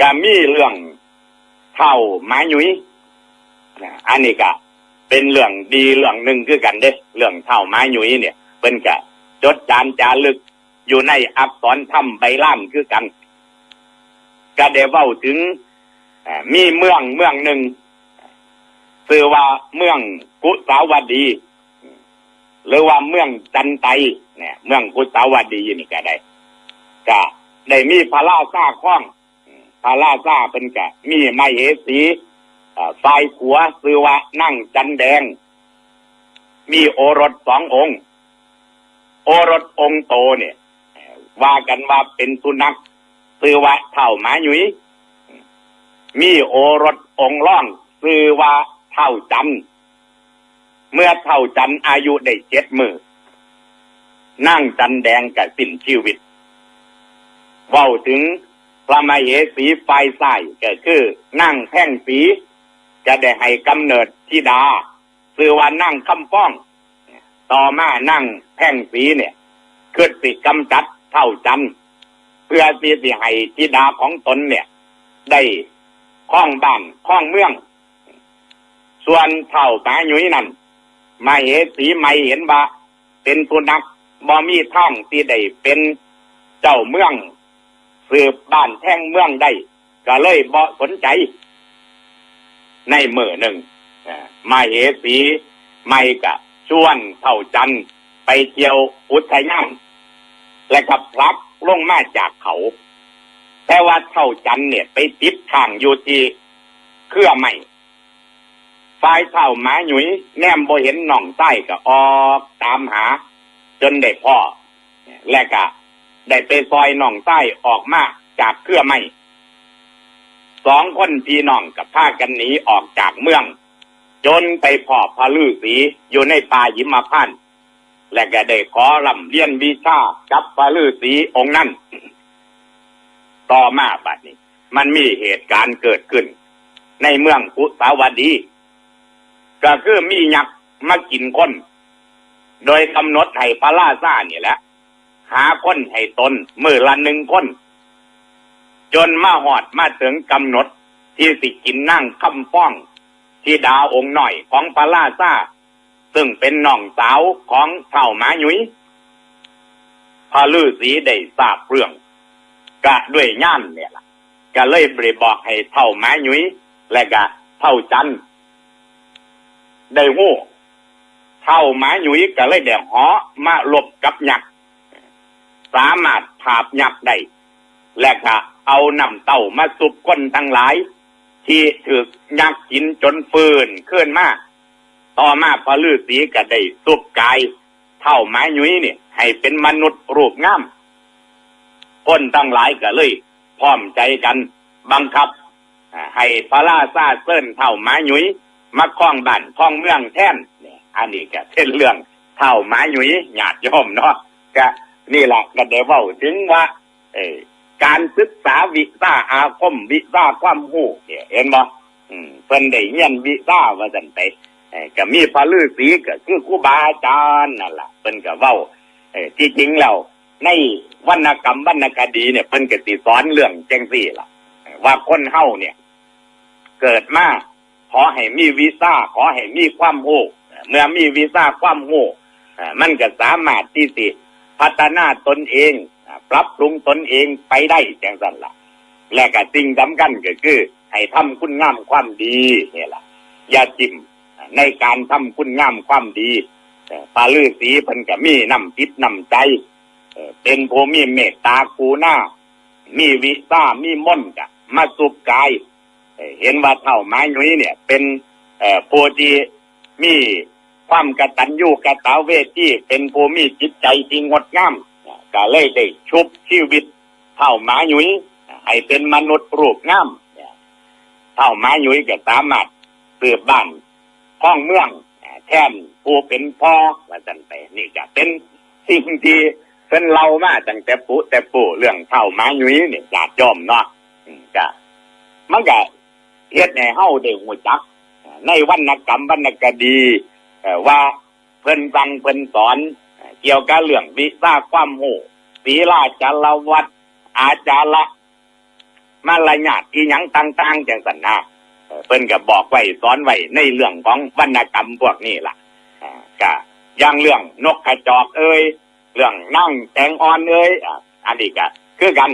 ก็มีเรื่องเท่าหมายุยอันนี้ก็เป็นเรื่องดีเรื่องหนึ่งคือกันเด้เรื่องเท่าหมายุยเนี่ยเป็นกะจดจานจารึกอยู่ในอักษรถ้ำใบล่ามคือกันก็ได้เว้าถึงมีเมืองเมืองหนึ่งชื่อว่าเมืองกุสาวดี หรือว่าเมืองจันไตเนี่ย เมืองกุสาวดีนี่ก็ได้ก็ได้มีพระราชาคล้อง พระราชาเป็นกะ มีไมเหสีฝ่ายขัวชื่อว่านั่งจันแดง มีโอรสสององค์ โอรสองค์โตเนี่ย ว่ากันว่าเป็นสุนัขชื่อว่าเท่าหมาหยุยมีโอรสองค์ร่องชื่อว่าเท่าจันเมื่อเท่าจันอายุได้เจ็ดมือนั่งจันแดงกับสิ้นชีวิตเว้าถึง พระมเหสีไฟใส่ก็คือ นั่งแท่งสี จะได้ให้กำเนิดธิดาชื่อว่านั่งคำฟ้อง ต่อมานั่งแท่งสีเนี่ยคือสิกำจัดเท่าจันเพื่อที่สิให้ธิดาของตนเนี่ย ได้คล้องบ้านคล้องเมือง ส่วนเท่าปาหยุยนั่นมาเหสีไม่เห็นว่าเป็นผู้นักบ่มีท่องที่ได้เป็นเจ้าเมือง สืบบ้านแท่งเมืองได้ ก็เลยบ่สนใจ ในมือหนึ่งเอ่อมาเหสีไม่กะชวนเท่าจันไปเที่ยวอุทยานและกับพลักลงมาจากเขา แต่ว่าเท่าจันเนี่ย ไปติดข้างอยู่ที่เครื่อไม่ฝ่ายเท่าหมาหยุยแนมบ่เห็นหน่องใต้ก็ออกตามหา จนได้พ่อ และก็ ได้ไปซอยน่องใต้ออกมาจากเครือไม่สองคนพี่น้องกับพากันหนีออกจากเมือง จนไปพ่อพระลือสีอยู่ในป่าหิมพานและก็ได้ขอลำเลียนวิชากับพระลือสีองค์นั้น ต่อมาบัดนี้ มันมีเหตุการณ์เกิดขึ้น ในเมืองกุสาวดี ก็คือมียักษ์มากินคน โดยกำหนดให้พระราชาเนี่ยแหละ หาคนให้ตนมือละหนึ่งคน จนมาหอดมาถึงกำหนด ที่สิกินนั่งคำฟ้อง ที่ดาวองค์หน่อยของพระราชาซึ่งเป็นน้องสาวของเท่าหมาหยุยพระลือสีได้ทราบเรื่อง กะด้วยย่านเนี่ยล่ะก็เลยบริบอกให้เท่าหมาหยุยและก็เท่าจันได้หู้เท่าหมาหยุยก็เลยเดี๋ยวหอมาหลบกับหยัก สามารถถาบยักได้ และก็เอานำเต่ามาสุบก้นทั้งหลาย ที่ถือยักกินจนฟืนขึ้นมาต่อมาพระลือสีก็ได้สุบกาย เท่าหมาหยุยเนี่ยให้เป็นมนุษย์รูปงามคนทั้งหลายก็เลย พร้อมใจกัน บังคับ ให้พระราชาเส้นเท่าหมาหยุยมาคล้องบ้านคล้องเมืองแท่นเนี่ยอันนี้ก็เป็นเรื่องเท่าหมาหยุยหยาดโยมเนาะก็ นี่แหละก็ได้เว้าถึงว่า เอการศึกษาวิชาอาคมวิชาความรู้เนี่ยเห็นบ่เพิ่นได้เรียนวิชาว่าซั่นไปเออก็มีพระฤาษีก็คือครูบาอาจารย์นั่นแหละเพิ่นก็เว้าเอที่จริงแล้วในวรรณกรรมวรรณคดีเนี่ยเพิ่นก็สิสอนเรื่องจังซี่ล่ะ ว่าคนเฮาเนี่ย เกิดมาขอให้มีวีซ่าขอให้มีความรู้เมื่อมีวีซ่าความรู้เอ่มันก็สามารถที่สิ พัฒนาตนเองปรับปรุงตนเองไปได้จังสันละและก็สิ่งสำคัญก็คือ ให้ทำคุณงามความดีนี่ยล่ะอย่าจิมในการทำคุณงามความดีปลาลือสีพิ่นก็มีน้ำจิตน้ำใจเป็นผู้มีเมตตาคูหน้า มีวิซ่ามีม่นกะมาสุบกาย เห็นว่าเท่าไม้นุ้ยเนี่ย เป็นเอ่อผู้ที่มี ความกตัญญูกตาเวทีเป็นผู้มีจิตใจที่งดงามก็เลยได้ชุบชีวิตเท่าไม้นุ้ยให้เป็นมนุษย์รูปงามเท่าไม้นุ้ยก็สามารถสืบบ้านห้องเมืองแทนผู้เป็นพ่อว่าจันไปนี่จะเป็นสิ่งที่เป็นเรามาตั้งแต่ปุแต่ปู่เรื่องเท่าไม้นุ้ยเนี่ยญาติโยมเนาะอืมก็มันก็เฮ็ดให้เฮาได้หูจัก ในวรรณกรรมวรรณคดี ว่าเพิ่นฟังเพิ่นสอนเกี่ยวกับเรื่องวิชาความรู้ศีลาจารวัดอาจาระมารยาทอีหยังต่างๆจังสันนะเพิ่นก็บบอกไว้สอนไว้ในเรื่องของวรรณกรรมพวกนี้ล่ะอ่าก็อย่างเรื่องนกกระจอกเอ้ยเรื่องนั่งแตงอ่อนเอ้ยอันนี้ก็คือกัน